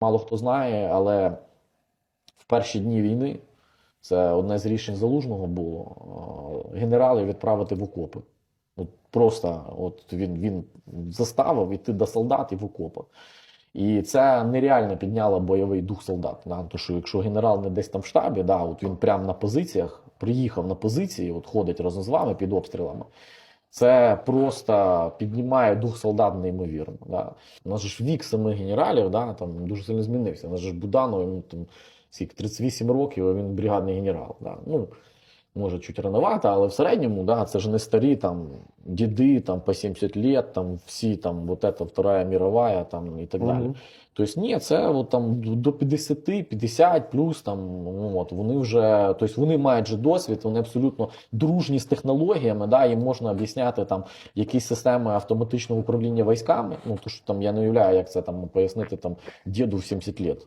Мало хто знає, але в перші дні війни це одне з рішень залужного було е, генералів відправити в окопи. От просто от він, він заставив іти до солдат і в окопи. І це нереально підняло бойовий дух солдат. Да? Тому що якщо генерал не десь там в штабі, да, от він прямо на позиціях приїхав на позиції, от ходить разом з вами під обстрілами. Це просто піднімає дух солдат неймовірно. Да. У нас ж вік самих генералів да, там дуже сильно змінився. У нас ж Буданов, йому там скільки, 38 років, а він бригадний генерал. Да. Ну, може, чуть рановато, але в середньому, да, це ж не старі там діди там, по 70 лет, там, всі там, вот это Вторая мировая там, і так далі. Тобто, ні, це от, там, до 50, 50 плюс, там, ну, от, вони вже, тобто, вони мають же досвід, вони абсолютно дружні з технологіями, да, їм можна об'ясняти там якісь системи автоматичного управління військами. Ну, то що там я не уявляю, як це там пояснити там діду в 70 лет.